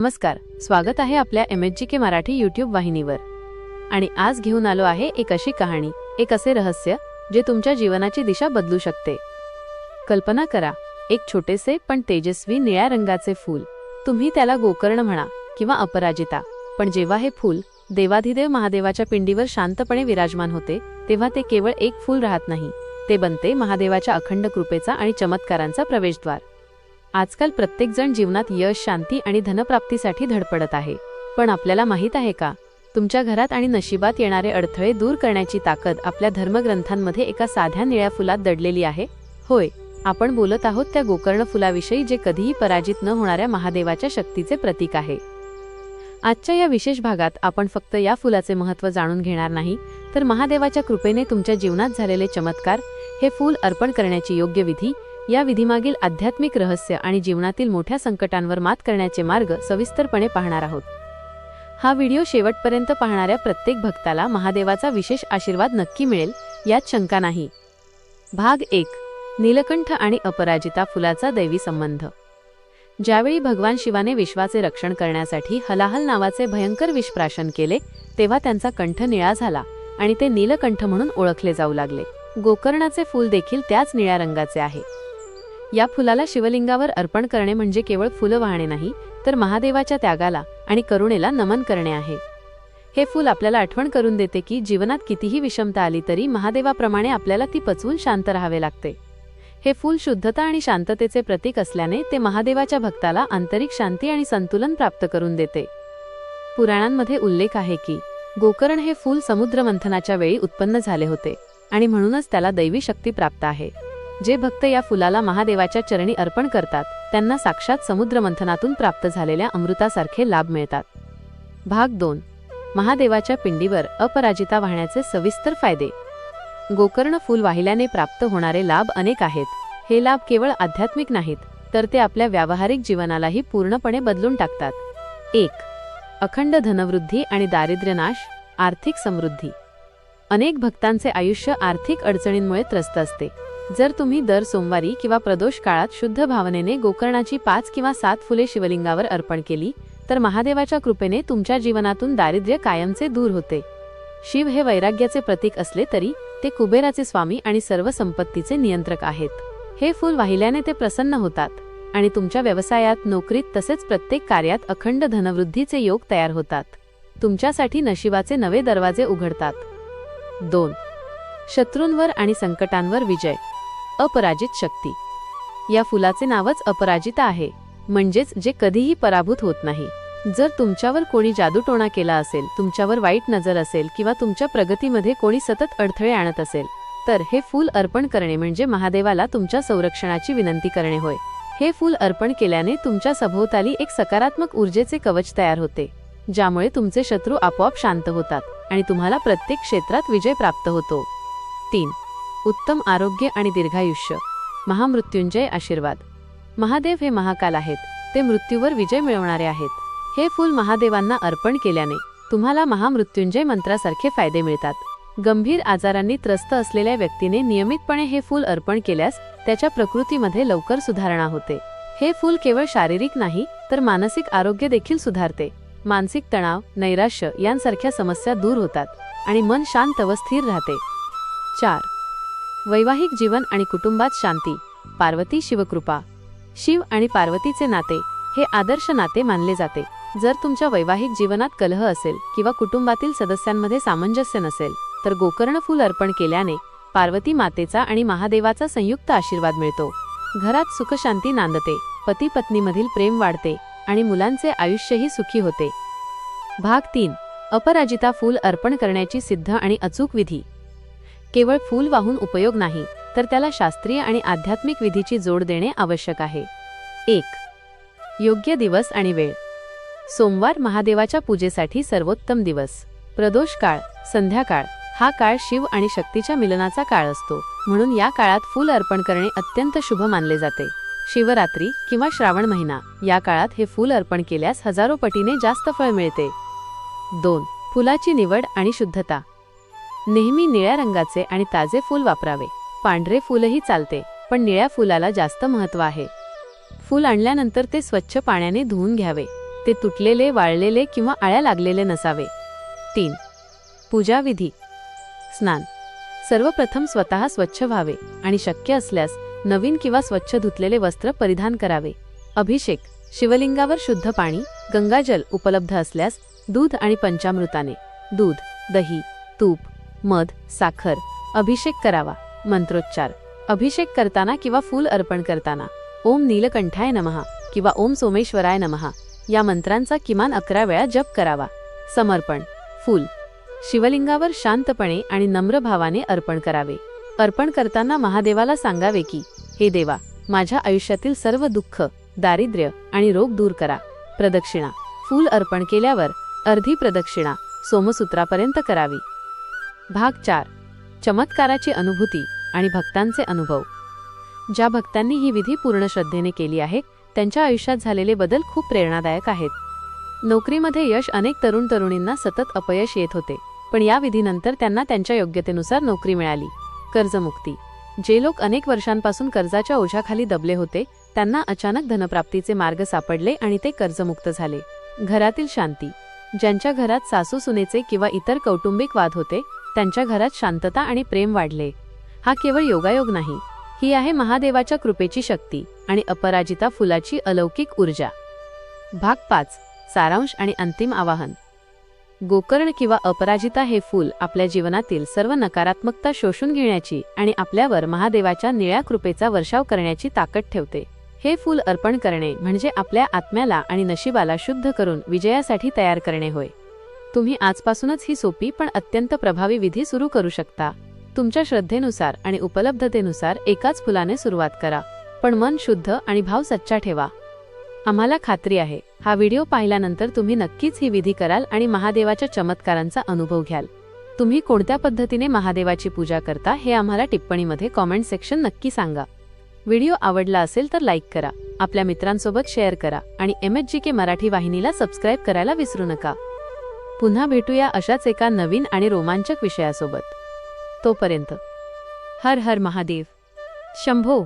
नमस्कार स्वागत आहे आपल्या M H G K Marathi YouTube वाहिनीवर. आणि आज घेऊन आलो आहे एक अशी कहाणी एक असे रहस्य जे तुमच्या जीवनाची दिशा बदलू शकते. कल्पना करा एक छोटेसे पण तेजस्वी निळ्या रंगाचे फूल. तुम्ही त्याला गोकर्ण म्हणा किंवा अपराजिता. पण जेव्हा हे फूल देवाधिदेव महादेवाच्या पिंडीवर शांतपणे विराजमान होते तेव्हा ते केवळ एक फूल राहत नाही. ते बनते महादेवाच्या अखंड कृपेचा आणि चमत्कारांचा प्रवेशद्वार. आजकाल प्रत्येकजण जीवनात यश शांती आणि धनप्राप्तीसाठी धडपडत आहे. पण आपल्याला माहीत आहे का? तुमच्या घरात आणि नशिबात येणारे अडथळे दूर करण्याची ताकद आपल्या धर्मग्रंथांमध्ये एका साध्या निळ्या फुलात दडलेली आहे? होय आपण बोलत आहोत त्या गोकर्ण फुलाविषयी जे कधीही पराजित न होणाऱ्या महादेवाच्या शक्तीचे प्रतीक आहे. आजच्या या विशेष भागात आपण फक्त या फुलाचे महत्त्व जाणून घेणार नाही तर महादेवाच्या कृपेने तुमच्या जीवनात झालेले चमत्कार हे फूल अर्पण करण्याची योग्य विधी या विधीमागील आध्यात्मिक रहस्य आणि जीवनातील मोठ्या संकटांवर मात करण्याचे मार्ग सविस्तरपणे पाहणार आहोत. हा व्हिडिओ शेवटपर्यंत पाहणाऱ्या प्रत्येक भक्ताला महादेवाचा विशेष आशीर्वाद नक्की मिळेल यात शंका नाही. भाग एक नीलकंठ आणि अपराजिता फुलाचा दैवी संबंध. ज्यावेळी भगवान शिवाने विश्वाचे रक्षण करण्यासाठी हलाहल नावाचे भयंकर विषप्राशन केले तेव्हा त्यांचा कंठ निळा झाला आणि ते नीलकंठ म्हणून ओळखले जाऊ लागले. गोकर्णाचे फूल देखील त्याच निळ्या रंगाचे आहे. या फुलाला शिवलिंगावर अर्पण करणे म्हणजे केवळ फुलं वाहणे नाही तर महादेवाच्या त्यागाला आणि करुणेला नमन करणे आहे. हे फूल आपल्याला आठवण करून देते की जीवनात कितीही विषमता आली तरी महादेवाप्रमाणे आपल्याला ती पचवून शांत राहावे लागते. हे फूल शुद्धता आणि शांततेचे प्रतीक असल्याने ते महादेवाच्या भक्ताला आंतरिक शांती आणि संतुलन प्राप्त करून देते. पुराणांमध्ये उल्लेख आहे की गोकर्ण हे फूल समुद्र मंथनाच्या वेळी उत्पन्न झाले होते आणि म्हणूनच त्याला दैवी शक्ती प्राप्त आहे. जे भक्त या फुलाला महादेवाच्या चरणी अर्पण करतात त्यांना साक्षात समुद्र मंथनातून प्राप्त झालेल्या अमृतासारखे लाभ मिळतात. भाग दोन. महादेवाच्या पिंडीवर अपराजिता वाहण्याचे सविस्तर फायदे. गोकर्ण फूल वाहिल्याने प्राप्त होणारे लाभ अनेक आहेत. हे लाभ केवळ आध्यात्मिक नाहीत तर ते आपल्या व्यावहारिक जीवनालाही पूर्णपणे बदलून टाकतात. एक. अखंड धनवृद्धी आणि दारिद्र्यनाश आर्थिक समृद्धी. अनेक भक्तांचे आयुष्य आर्थिक अडचणींमुळे त्रस्त असते. जर तुम्ही दर सोमवारी किंवा प्रदोष काळात शुद्ध भावनेने गोकर्णाची पाच किंवा सात फुले शिवलिंगावर अर्पण केली तर महादेवाच्या कृपेने तुमच्या जीवनातून दारिद्र्य कायमचे दूर होते. शिव हे वैराग्याचे प्रतीक असले तरी ते कुबेराचे स्वामी आणि सर्व संपत्तीचे नियंत्रक आहेत. हे फूल वाहिल्याने ते प्रसन्न होतात आणि तुमच्या व्यवसायात नोकरीत तसेच प्रत्येक कार्यात अखंड धनवृद्धीचे योग तयार होतात. तुमच्यासाठी नशिबाचे नवे दरवाजे उघडतात. दोन. शत्रूंवर आणि संकटांवर विजय. अपराजित शक्ती. या फुलाचे नावच अपराजिता आहे म्हणजेच जे कधीही पराभूत होत नाही. जर तुमच्यावर कोणी जादूटोणा केला असेल तुमच्यावर वाईट नजर असेल किंवा तुमच्या प्रगतीमध्ये कोणी सतत अडथळे आणत असेल तर हे फूल अर्पण करणे म्हणजे महादेवाला तुमच्या संरक्षणाची विनंती करणे होय. हे फूल अर्पण केल्याने तुमच्या सभोवताली एक सकारात्मक ऊर्जेचे कवच तयार होते ज्यामुळे तुमचे शत्रू आपोआप शांत होतात आणि तुम्हाला प्रत्येक क्षेत्रात विजय प्राप्त होतो. तीन उत्तम आरोग्य आणि दीर्घायुष्य. महामृत्युंजय आशीर्वाद. महादेव हे महाकाल आहेत. ते मृत्यूवर विजय मिळवणारे आहेत. हे फूल महादेवांना अर्पण केल्याने तुम्हाला महामृत्युंजय मंत्रासारखे फायदे मिळतात. गंभीर आजारांनी त्रस्त असलेल्या व्यक्तीने नियमितपणे हे फूल अर्पण केल्यास त्याच्या प्रकृतीमध्ये लवकर सुधारणा होते. हे फूल केवळ शारीरिक नाही तर मानसिक आरोग्य देखील सुधारते. मानसिक तणाव नैराश्य यांसारख्या समस्या दूर होतात आणि मन शांत व स्थिर राहते. चार वैवाहिक जीवन आणि कुटुंबात शांती. पार्वती शिवकृपा. शिव आणि पार्वतीचे नाते हे आदर्श नाते मानले जाते. जर तुमच्या वैवाहिक जीवनात कलह असेल किंवा कुटुंबातील सदस्यांमध्ये सामंजस्य नसेल तर गोकर्ण फूल अर्पण केल्याने पार्वती मातेचा आणि महादेवाचा संयुक्त आशीर्वाद मिळतो. घरात सुखशांती नांदते पती पत्नीमधील प्रेम वाढते आणि मुलांचे आयुष्यही सुखी होते. भाग तीन. अपराजिता फूल अर्पण करण्याची सिद्ध आणि अचूक विधी. केवळ फूल वाहून उपयोग नाही तर त्याला शास्त्रीय आणि आध्यात्मिक विधीची जोड देणे आवश्यक आहे. एक. योग्य दिवस आणि वेळ. सोमवार महादेवाच्या पूजेसाठी सर्वोत्तम दिवस. प्रदोष काळ संध्याकाळ हा काळ शिव आणि शक्तीच्या मिलनाचा काळ असतो म्हणून या काळात फूल अर्पण करणे अत्यंत शुभ मानले जाते. शिवरात्री किंवा श्रावण महिना या काळात हे फूल अर्पण केल्यास हजारो पटीने जास्त फळ मिळते. दोन. फुलाची निवड आणि शुद्धता. नेहमी निळ्या रंगाचे आणि ताजे फूल वापरावे. पांढरे फूलही चालते पण निळ्या फुलाला जास्त महत्त्व आहे. फूल आणल्यानंतर ते स्वच्छ पाण्याने धुवून घ्यावे. ते तुटलेले वाळलेले किंवा आळ्या लागलेले नसावे. तीन. पूजाविधी स्नान. सर्वप्रथम स्वतः स्वच्छ व्हावे आणि शक्य असल्यास नवीन किंवा स्वच्छ धुतलेले वस्त्र परिधान करावे. अभिषेक. शिवलिंगावर शुद्ध पाणी गंगाजल उपलब्ध असल्यास दूध आणि पंचामृताने. दूध दही तूप मध साखर अभिषेक करावा. मंत्रोच्चार. अभिषेक करताना किंवा फूल अर्पण करताना. ओम नीलकंठाय नमहा किंवा ओम सोमेश्वराय नमहा या मंत्रांचा किमान अकरा वेळा जप करावा. समर्पण. फूल. शिवलिंगावर शांतपणे आणि नम्र भावाने अर्पण करावे. अर्पण करताना महादेवाला सांगावे की हे देवा माझ्या आयुष्यातील सर्व दुःख दारिद्र्य आणि रोग दूर करा. प्रदक्षिणा. फूल अर्पण केल्यावर अर्धी प्रदक्षिणा सोमसूत्रापर्यंत करावी. भाग चार. चमत्काराची अनुभूती आणि भक्तांचे अनुभव. ज्या भक्तांनी ही विधी पूर्ण श्रद्धेने केली आहे त्यांच्या आयुष्यात झालेले बदल खूप प्रेरणादायक आहेत. नोकरीमध्ये यश अनेक तरुण तरुणींना सतत अपयश येत होते पण या विधीनंतर त्यांना त्यांच्या योग्यतेनुसार नोकरी मिळाली. कर्जमुक्ती. जे लोक अनेक वर्षांपासून कर्जाच्या ओझ्याखाली दबले होते त्यांना अचानक धनप्राप्तीचे मार्ग सापडले आणि ते कर्जमुक्त झाले. घरातील शांती. ज्यांच्या घरात सासू सुनेचे किंवा इतर कौटुंबिक वाद होते त्यांच्या घरात शांतता आणि प्रेम वाढले. हा केवळ योगायोग नाही ही आहे महादेवाच्या कृपेची शक्ती आणि अपराजिता फुलाची अलौकिक ऊर्जा. भाग पाच सारांश आणि अंतिम आवाहन. गोकर्ण किंवा अपराजिता हे फूल आपल्या जीवनातील सर्व नकारात्मकता शोषून घेण्याची आणि आपल्यावर महादेवाच्या निळ्या कृपेचा वर्षाव करण्याची ताकद ठेवते. हे फूल अर्पण करणे म्हणजे आपल्या आत्म्याला आणि नशिबाला शुद्ध करून विजयासाठी तयार करणे होय. तुम्ही आजपासूनच ही सोपी पण अत्यंत प्रभावी विधी सुरू करू शकता. तुमच्या श्रद्धेनुसार आणि उपलब्धतेनुसार एकाच फुलाने सुरुवात करा. पण मन शुद्ध आणि भाव सच्चा ठेवा. आम्हाला खात्री आहे हा व्हिडिओ पाहिल्यानंतर तुम्ही नक्कीच ही विधी कराल आणि महादेवाच्या चमत्कारांचा अनुभव घ्याल. तुम्ही कोणत्या पद्धतीने महादेवाची पूजा करता हे आम्हाला टिप्पणीमध्ये कॉमेंट सेक्शन नक्की सांगा. व्हिडिओ आवडला असेल तर लाईक करा आपल्या मित्रांसोबत शेअर करा आणि M H G K Marathi वाहिनीला सबस्क्राईब करायला विसरू नका. पुन्हा भेटूया अशाच एका नवीन आणि रोमांचक विषयासोबत. तोपर्यंत हर हर महादेव. शंभो!